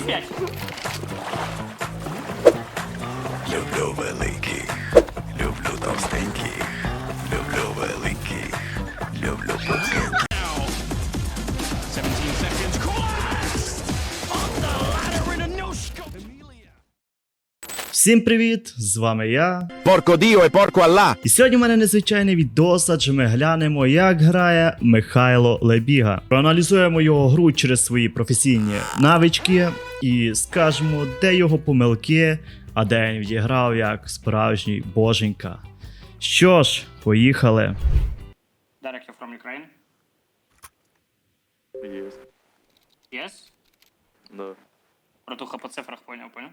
чи 5? Люблю Всім привіт! З вами я. Porco Dio e porco Allah! І сьогодні в мене незвичайний відос, адже ми глянемо, як грає Михайло Лебіга. Проаналізуємо його гру через свої професійні навички і скажемо, де його помилки, а де він відіграв як справжній боженька. Що ж, поїхали. Derek, you're from Ukraine? Есть, Yes? да. Братуха по цифрах понял, понял?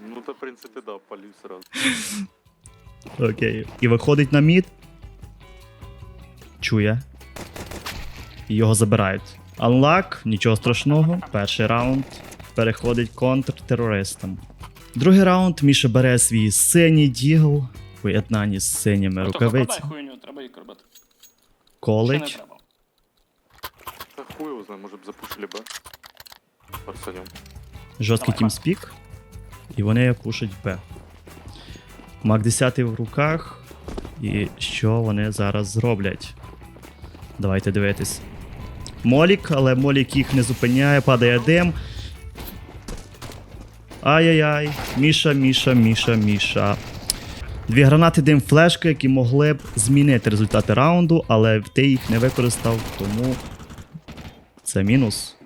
Ну, то, в принципе, да, полю сразу. Окей. І виходить на мід. Чує. І його забирають. Unlock, нічого страшного. Перший раунд переходить контртерористам. Другий раунд Міша бере свій синій дігл в поєднанні з синіми рукавицями. хуйню, треба їх робити. Чи не Колить. треба? Да хуй его знает, может, запушили бы. Парсанем. Жорсткий тімспік. І вони пушать Б. Мак 10 в руках. І що вони зараз зроблять? Давайте дивитись. Молік, але Молік їх не зупиняє, падає дим. Ай-яй-яй. Міша, Міша, Міша, Міша. Дві гранати дим флешки, які могли б змінити результати раунду, але ти їх не використав, тому це мінус.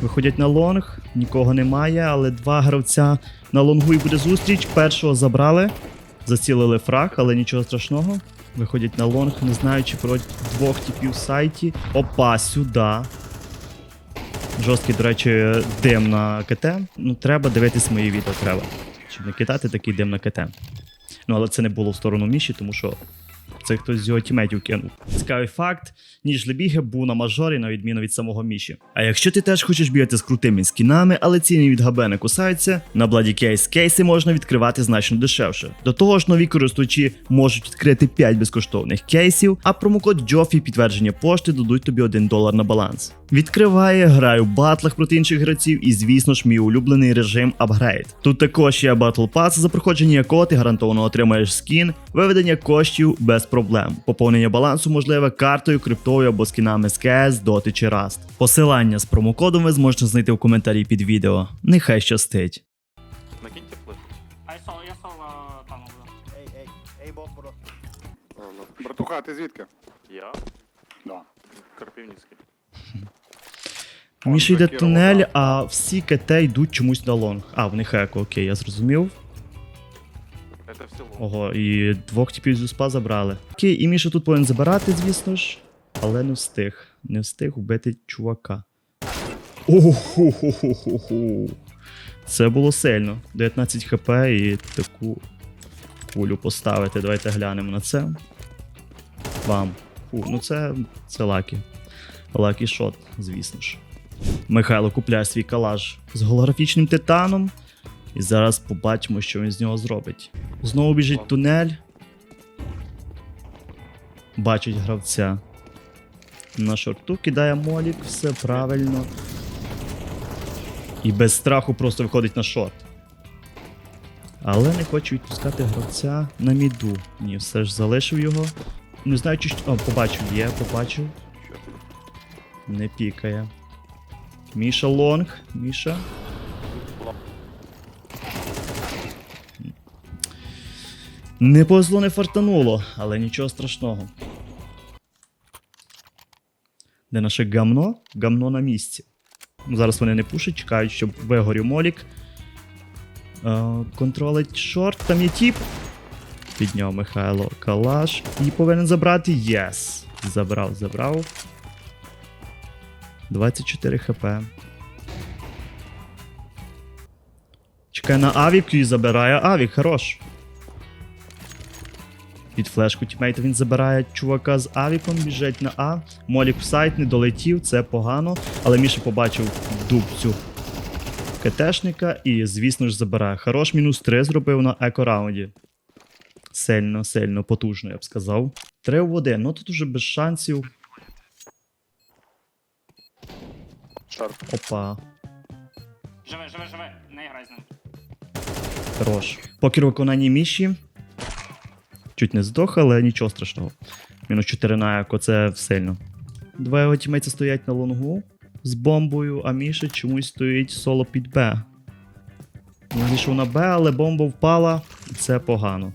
Виходять на лонг, нікого немає, але два гравця на лонгу і буде зустріч. Першого забрали, зацілили фраг, але нічого страшного. Виходять на лонг, не знаючи про двох типів сайті. Опа, сюди. Жорсткий, до речі, дим на КТ. Ну, треба дивитись мої відео, треба. Щоб не кидати такий дим на КТ. Ну, але це не було в сторону Міші, тому що це хтось з його тіметів кинув. Цікавий факт: ніж Лебіге був на мажорі, на відміну від самого Міші. А якщо ти теж хочеш бігати з крутими скінами, але ціни від ГБ не кусаються, на Bloody Case кейси можна відкривати значно дешевше. До того ж, нові користувачі можуть відкрити 5 безкоштовних кейсів, а промокод Джофі підтвердження пошти дадуть тобі 1 долар на баланс. Відкриває, граю в батлах проти інших гравців і, звісно ж, мій улюблений режим апгрейд. Тут також є Battle Pass, за проходження якого ти гарантовано отримаєш скін, виведення коштів без проблем. Поповнення балансу можливе картою, криптою або скінами з CS, Dota чи Rust. Посилання з промокодом ви зможете знайти в коментарі під відео. Нехай щастить. Накиньте флеш. Братуха, ти звідки? Я? Да. Карпивницкий. Між йде тунель, а всі КТ йдуть чомусь на лонг. А, в них еко, окей, я зрозумів. Ого, і двох типів з успа забрали. Окей, і Міша тут повинен забирати, звісно ж, але не встиг. Не встиг вбити чувака. Оху-ху-ху-ху-ху. Це було сильно. 19 хп і таку кулю поставити. Давайте глянемо на це. Вам. Фу, ну це, це лакі. Лакі шот, звісно ж. Михайло купляє свій калаш з голографічним титаном. І зараз побачимо, що він з нього зробить. Знову біжить тунель. Бачить гравця. На шорту кидає молік, все правильно. І без страху просто виходить на шорт. Але не хочу відпускати гравця на міду. Ні, все ж залишив його. Не знаю, чи. що- О, побачив, є, побачив. Не пікає. Міша лонг. Міша. Не повезло, не фартануло, але нічого страшного. Де наше гамно? Гамно на місці. Зараз вони не пушать, чекають, щоб вигорів молік. Е, контролить шорт, там є тіп. Підняв Михайло калаш і повинен забрати. Єс. Забрав, забрав. 24 хп. Чекає на Авік і забирає Авік, хорош. Під флешку тімейта він забирає чувака з Авіком, біжить на А. Молік в сайт не долетів, це погано. Але Міша побачив дубцю КТшника і, звісно ж, забирає. Хорош мінус 3 зробив на еко-раунді. Сильно, сильно, потужно, я б сказав. 3 в 1. Ну тут уже без шансів. Шарп. Опа. Живе, живе, живе. Не грай з ним. Хорош. Покер у виконанні Міші. Чуть не здох, але нічого страшного. Мінус 4 на еко, це сильно. Два його тімейці стоять на лонгу з бомбою, а Міша чомусь стоїть соло під Б. Він вийшов на Б, але бомба впала, і це погано.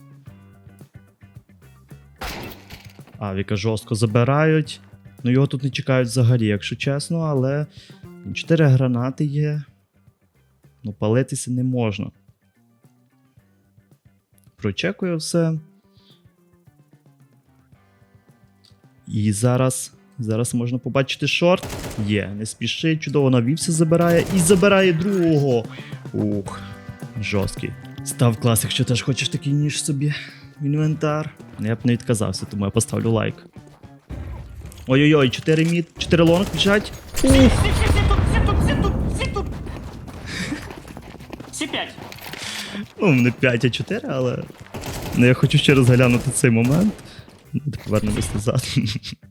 Авіка жорстко забирають. Ну його тут не чекають взагалі, якщо чесно, але 4 гранати є. Ну, палитися не можна. Прочекую все. І зараз. Зараз можна побачити шорт. Є, не спішить, чудово навівся, забирає і забирає другого. Ух, жорсткий. Став клас, якщо теж хочеш такий ніж собі інвентар. Я б не відказався, тому я поставлю лайк. Ой-ой-ой, 4 мід, 4 лонг біжать. Всі, Ну, не 5, а 4, але. Ну, я хочу ще раз глянути цей момент. Ну, Повернемось назад.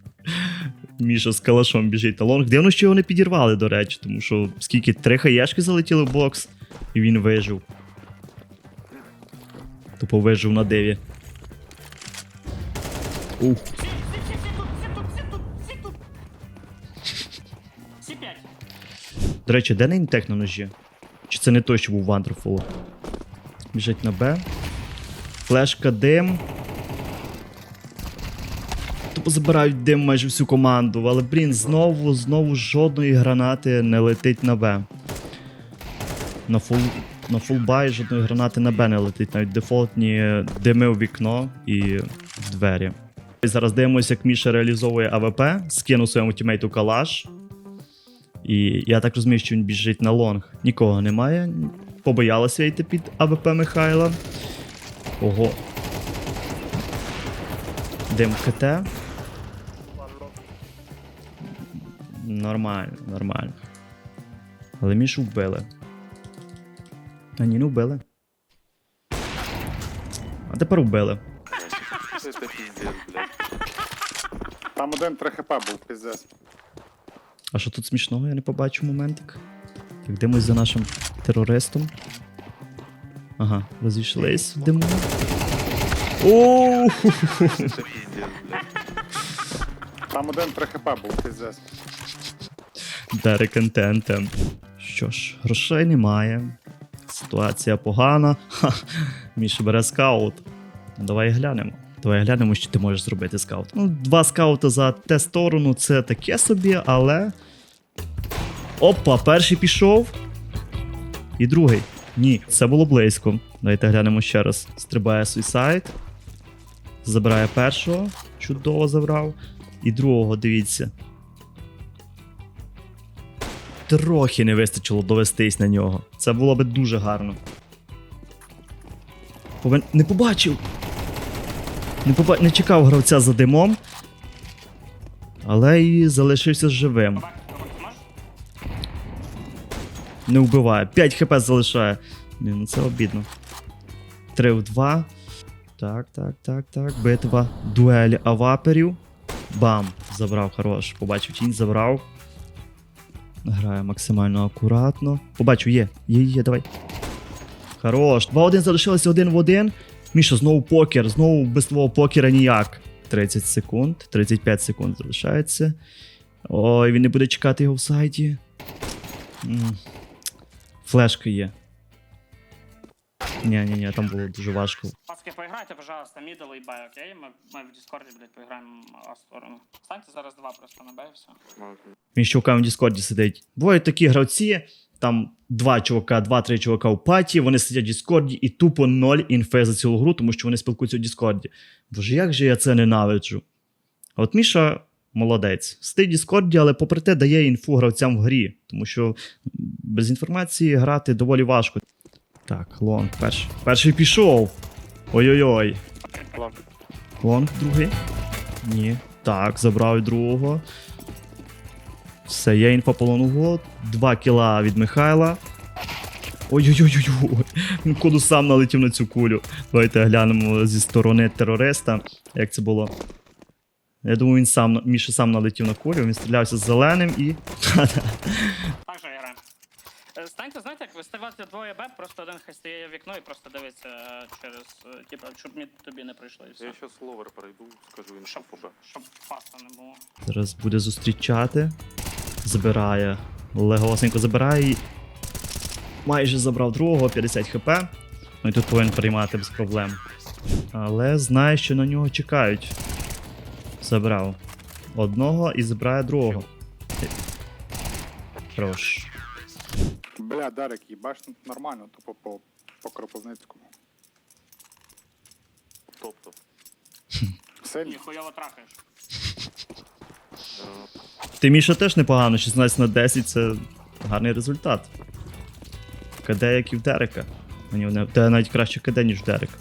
Міша з калашом біжить на лонг. Дивно, що його не підірвали, до речі, тому що скільки три хаєшки залетіли в бокс, і він вижив. Тупо вижив на диві. Ух. До речі, де неймтек на ножі? Чи це не той, що був Wonderful? Біжить на Б. Флешка дим. Тупо забирають дим майже всю команду, але, блін, знову, знову жодної гранати не летить на Б. На фул, на фулбай жодної гранати на Б не летить, навіть дефолтні дими у вікно і в двері. І зараз дивимося, як Міша реалізовує АВП, скинув своєму тімейту калаш. І я так розумію, що він біжить на лонг. Нікого немає. Побоялася йти під АВП Михайла. Ого. Дим КТ. Нормально, нормально. Але Мішу вбили. А ні, не вбили. А тепер вбили. Там один 3 хп був, піздець. А що тут смішного, я не побачив моментик. Так, димось за нашим терористом. Ага, розійшлись в диму. Оу! Там один 3 хп був, піздець. Дари контентом. Що ж, грошей немає. Ситуація погана. Ха, Міша бере скаут. Ну, Давай глянемо. Давай глянемо, що ти можеш зробити скаут. Ну, два скаути за те сторону це таке собі, але. Опа, перший пішов. І другий. Ні, це було близько. Давайте глянемо ще раз. Стрибає суїсайд. Забирає першого. Чудово забрав. І другого, дивіться. Трохи не вистачило довестись на нього. Це було би дуже гарно. Повин... Не побачив. Не, поба... не чекав гравця за димом. Але і залишився живим. Не вбиває. 5 хп залишає. Ні, ну це обідно. 3 в 2. Так, так, так, так. Битва. Дуель аваперів. Бам! Забрав хорош. Побачив тінь, забрав. Грає максимально акуратно. Побачив, є. Є, є, давай. Хорош. 2-1 залишилося один в один. Міша, знову покер, знову без твого покера ніяк. 30 секунд, 35 секунд залишається. Ой, він не буде чекати його в сайті. Флешка є. Ні, ні, ні, там було дуже важко. Паски, поіграйте, пожалуйста, мідл і бай, окей? Ми, ми в Дискорді, блядь, поіграємо а сторону. Станьте зараз два просто на бай і все. Він ще в в Діскорді сидить. Бувають такі гравці, там два чувака, два-три чувака в паті, вони сидять в Діскорді і тупо ноль інфи за цілу гру, тому що вони спілкуються в Діскорді. Боже, як же я це ненавиджу. А от Міша молодець. В Діскорді, але попри те дає інфу гравцям в грі, тому що без інформації грати доволі важко. Так, лонг перший. Перший пішов. Ой-ой-ой. Лонг. Лонг другий. Ні. Так, забрав другого. Все, є інфа по лонгу. Два кіла від Михайла. Ой-ой-ой-ой. Він коду сам налетів на цю кулю. Давайте глянемо зі сторони терориста, як це було. Я думаю, він сам Міша сам налетів на кулю, він стрілявся з зеленим і. Так же граємо. Е, Станьте, знаєте, як виставати двоє Б, просто один хай стає в вікно і просто дивиться е, через, е, типа, щоб мід тобі не прийшло і все. Я сейчас ловер пройду, скажу інфу Щоб, Б. щоб фаста не було. Зараз буде зустрічати. Забирає. Легосенько забирає. і Майже забрав другого, 50 хп. Ну і тут повинен приймати без проблем. Але знає, що на нього чекають. Забрав одного і забирає другого. Хорош. Бля, Дарик, їбаш нормально, тупо по, по Кропивницькому. Тобто. Сильно. Ні, трахаєш. Ти Міша теж непогано, 16 на 10 це гарний результат. КД як і в Дерека. Мені не те навіть краще КД, ніж в Дерека.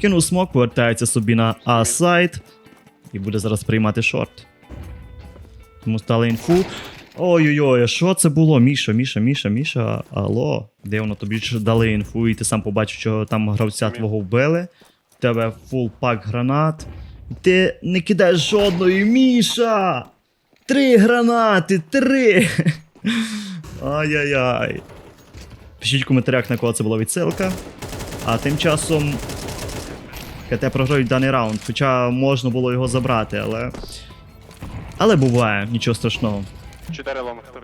Кинув смок, повертається собі на А-сайт. І буде зараз приймати шорт. Тому стали інфу. Ой-ой-ой, що це було? Міша, Міша, Міша, Міша. Алло. Де воно тобі дали інфу, і ти сам побачив, що там гравця твого вбили. В тебе фул пак гранат. Ти не кидаєш жодної, Міша! Три гранати! Три! Ай-яй-яй. Пишіть в коментарях, на кого це була відсилка. А тим часом КТ програють даний раунд. Хоча можна було його забрати, але. Але буває, нічого страшного. 4 лонг 3.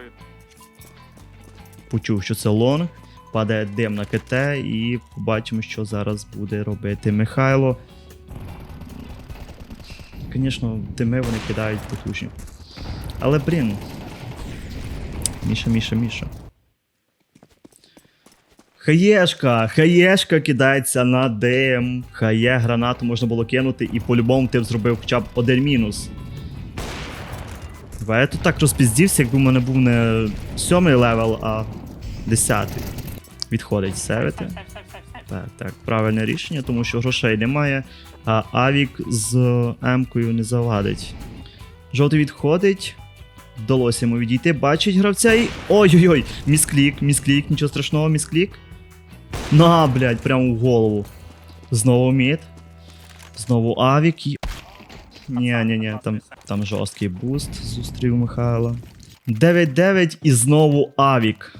Почув, що це лонг. Падає дим на КТ, і побачимо, що зараз буде робити Михайло. Звісно, дими вони кидають потужні. Але, блін. Міша, Міша, Міша. Хаєшка, хаєшка кидається на дим. Хає гранату можна було кинути, і по-любому ти б зробив хоча б один мінус. Бо я тут так розпіздівся, якби в мене був не сьомий левел, а десятий. Відходить севити. Так, так, правильне рішення, тому що грошей немає, а Авік з М-кою не завадить. Жовтий відходить. Вдалося йому відійти, бачить гравця і. Ой-ой-ой! Місклік, місклік, нічого страшного, місклік. На, блядь, прямо в голову. Знову мід. Знову Авік і. Ні, ні, ні, там, там жорсткий буст зустрів Михайла. 9-9 і знову Авік.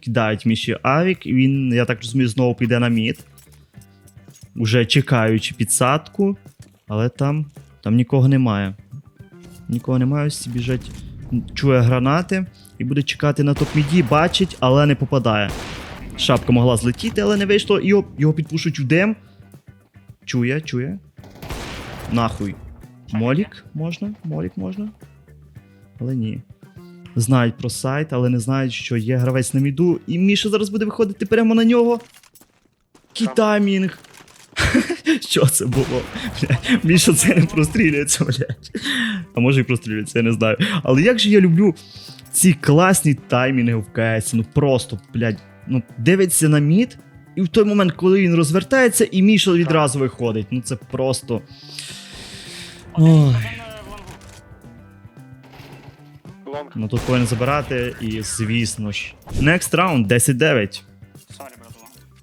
Кидають Міші Авік, і він, я так розумію, знову піде на мід. Уже чекаючи підсадку, але там, там нікого немає. Нікого немає, всі біжать, чує гранати і буде чекати на топ-міді, бачить, але не попадає. Шапка могла злетіти, але не вийшло, його, його підпушують в дим. Чує, чує. Нахуй. Молік можна? Молік можна? Але ні. Знають про сайт, але не знають, що є гравець на міду. І Міша зараз буде виходити прямо на нього. Кітамінг. Що це було? Міша це не прострілюється, блядь. А може і прострілюється, я не знаю. Але як же я люблю ці класні таймінги в КС. Ну просто, блядь, ну дивиться на мід, і в той момент, коли він розвертається, і Міша відразу виходить. Ну це просто. Ой. Ну тут повинен забирати, і звісно ж. Next round 10-9.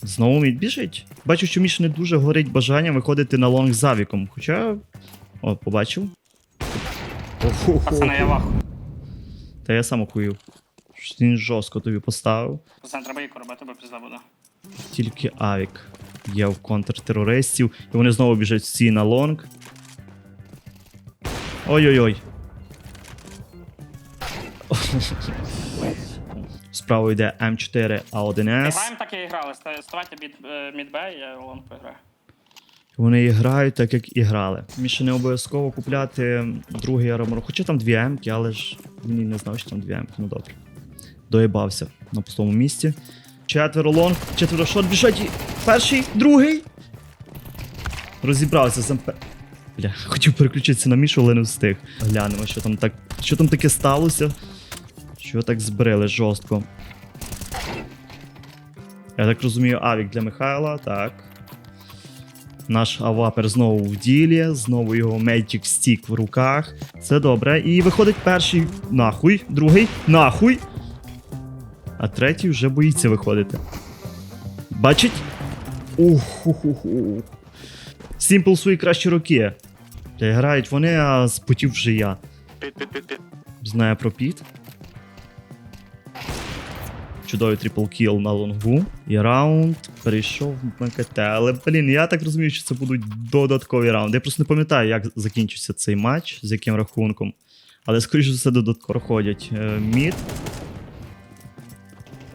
Знову мід біжить. Бачу, що Міша не дуже горить бажанням виходити на лонг з авіком. Хоча. О, побачив. Пацани, я ваху. Та я сам охуїв. Він жорстко тобі поставив. Пацани, треба їх робити, бо пізда буде. Тільки авік є в контртерористів. І вони знову біжать всі на лонг. Ой-ой-ой. Справа йде М4 А1С. Граємо так і грали. Ставайте мід, е, мід Б, я лонг поіграю. Вони і грають так, як і грали. Міше не обов'язково купляти другий армор. Хоча там дві М-ки, але ж він не знав, що там дві М-ки. Ну добре. Доїбався на пустому місці. Четверо лонг, четверо шот біжать. Перший, другий. Розібрався з МП. Бля, хотів переключитися на Мішу, але не встиг. Глянемо, що там так. Що там таке сталося? Що так збрили жорстко. Я так розумію, авік для Михайла, так. Наш авапер знову в ділі, знову його Magic Stick в руках. Це добре. І виходить перший нахуй, другий нахуй. А третій вже боїться виходити. Бачить? Ух-ху-ху-ху. Simple свої кращі роки. Та грають вони, а спотів вже я. Знає про піт. Чудовий трипл кіл на лонгу. І раунд перейшов на КТ. Але, блін, я так розумію, що це будуть додаткові раунди. Я просто не пам'ятаю, як закінчився цей матч, з яким рахунком. Але, скоріше за все, додатково ходять. Е, Мід.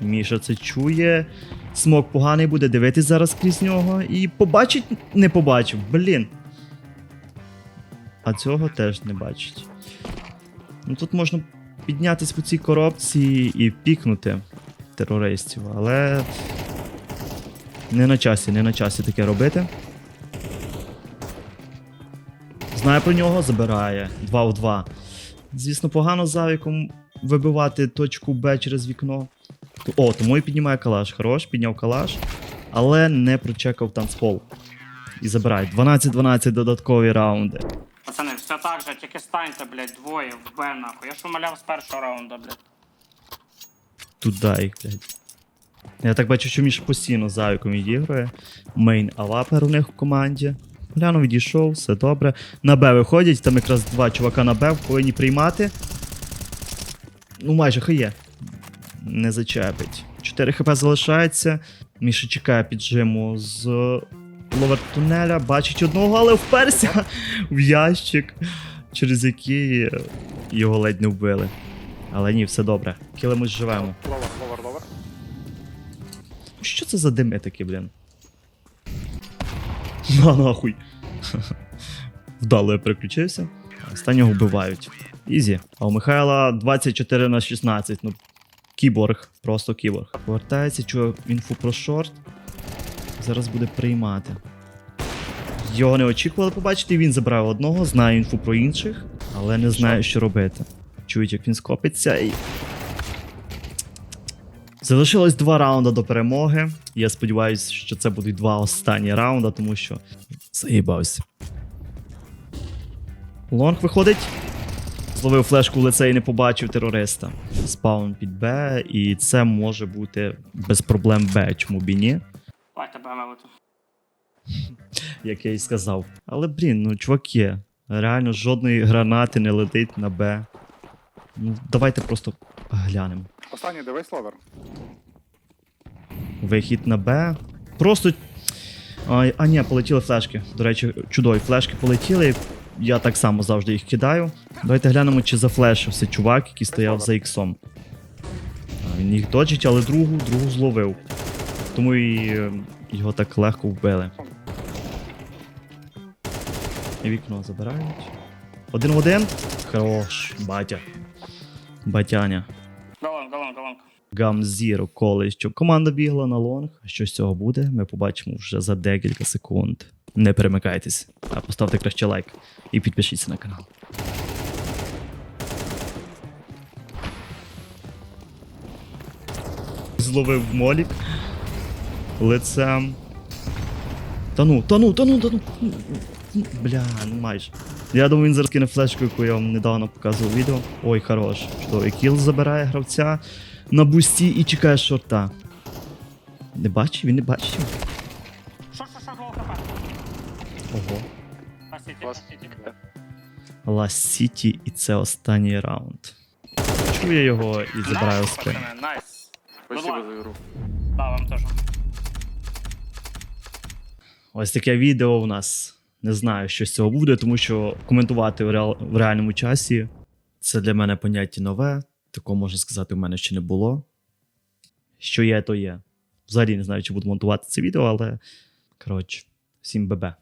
Міша це чує. Смок поганий буде дивитись зараз крізь нього. І побачить, не побачив. Блін. А цього теж не бачить. Ну тут можна піднятись по цій коробці і пікнути терористів, але не на часі, не на часі таке робити. Знає про нього, забирає. 2 в 2. Звісно, погано завіком вибивати точку Б через вікно. О, тому і піднімає калаш. Хорош, підняв калаш, але не прочекав танцпол. І забирає. 12-12 додаткові раунди. Пацани, все так же, тільки станьте, блядь, двоє в Б нахуй. Я ж умоляв з першого раунду, блядь. Туди їх, блядь. Я так бачу, що Міша постійно з Завіком відігрує. Мейн авапер у них в команді. Гляну, відійшов, все добре. На Б виходять, там якраз два чувака на Б повинні приймати. Ну, майже хає. Не зачепить. 4 хп залишається. Міша чекає піджиму з ловер тунеля. Бачить одного, але вперся в ящик, через який його ледь не вбили. Але ні, все добре. Килимось живемо. Ловер, ловер, ловер. Що це за дими такі, блін? На нахуй. Вдало я переключився. Останнього вбивають. Ізі. А у Михайла 24 на 16. Ну, кіборг. Просто кіборг. Повертається, чує інфу про шорт. Зараз буде приймати. Його не очікували побачити, він забрав одного, знає інфу про інших, але не знає, що робити. Чують, як він скопиться і Залишилось два раунди до перемоги. Я сподіваюся, що це будуть два останні раунди, тому що заїбався. Лонг виходить. Зловив флешку в лице і не побачив терориста. Спаун під Б, і це може бути без проблем Б, чому б і ні, Давайте Б як я і сказав. Але, блін, ну чуваки, реально жодної гранати не летить на Б. Ну, давайте просто глянемо. Останній дивись ловер. Вихід на Б. Просто. А, а ні, полетіли флешки. До речі, чудові флешки полетіли. Я так само завжди їх кидаю. Давайте глянемо, чи зафлешився чувак, який стояв за іксом. Він їх доджить, але другу, другу зловив. Тому і е, його так легко вбили. І вікно забирають. Один в один. Хорош, батя. Батяня. Голон, голон, голон. Гамзіро коли що команда бігла на лонг. Що з цього буде, ми побачимо вже за декілька секунд. Не перемикайтесь, а поставте краще лайк і підпишіться на канал. Зловив молік лицем. Та ну, та ну, та ну, та ну. Бля, ну майже. Я думаю, він зараз кине флешку, яку я вам недавно показував відео. Ой, хорош. Чудовий кіл забирає гравця на бусті і чекає шорта. Не бачив? Він не бачив. Ого. Пасіті, Вас пасіті. Лас Сіті, і це останній раунд. Чує його і забирає Найс, спин. пацани, Найс. Спасибо за игру. Да, вам теж. Ось таке відео у нас. Не знаю, що з цього буде, тому що коментувати в, реал... в реальному часі це для мене поняття нове. Такого можна сказати, у мене ще не було. Що є, то є. Взагалі не знаю, чи буду монтувати це відео, але коротше, всім бебе.